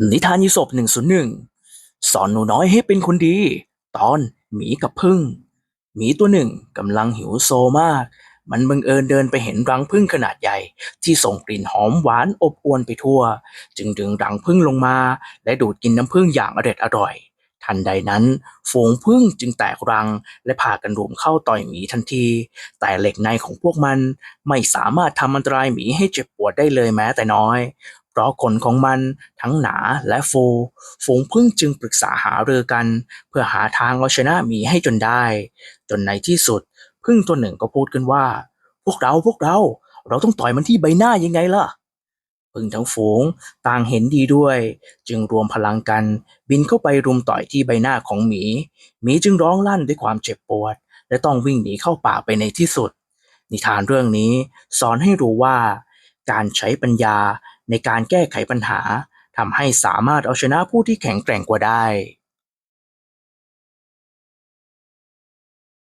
นิทานยีสบหนึ่งศูนย์หนึ่งสอนหนูน้อยให้เป็นคนดี ตอนหมีกับพึ่งหมีตัวหนึ่งกำลังหิวโซมาก มันบังเอิญเดินไปเห็นรังผึ้งขนาดใหญ่ ที่ส่งกลิ่นหอมหวานอบอวลไปทั่ว จึงดึงรังผึ้งลงมา และดูดกินน้ำผึ้งอย่างอร็ดอร่อย ทันใดนั้นฝูงผึ้งจึงแตกรัง และพากันรุมเข้าต่อยหมีทันที แต่เหล็กในของพวกมันไม่สามารถทำอันตรายหมีให้เจ็บปวดได้เลยแม้แต่น้อย เพราะขนของมันทั้งหนาและฟู ฝูงผึ้งจึงปรึกษาหารือกัน เพื่อหาทางเอาชนะหมีให้จนได้ จนในที่สุดผึ้งตัวหนึ่งก็พูดขึ้นว่า พวกเราพวกเราเราต้องต่อยมันที่ใบหน้ายังไงล่ะผึ้งทั้งฝูงต่างเห็นดีด้วย จึงรวมพลังกัน บินเข้าไปรุมต่อยที่ใบหน้าของหมี หมีจึงร้องลั่นด้วยความเจ็บปวด และต้องวิ่งหนีเข้าป่าไปในที่สุด นิทานเรื่องนี้สอนให้รู้ว่า การใช้ปัญญา ในการแก้ไขปัญหาทำให้สามารถเอาชนะผู้ที่แข็งแกร่งกว่าได้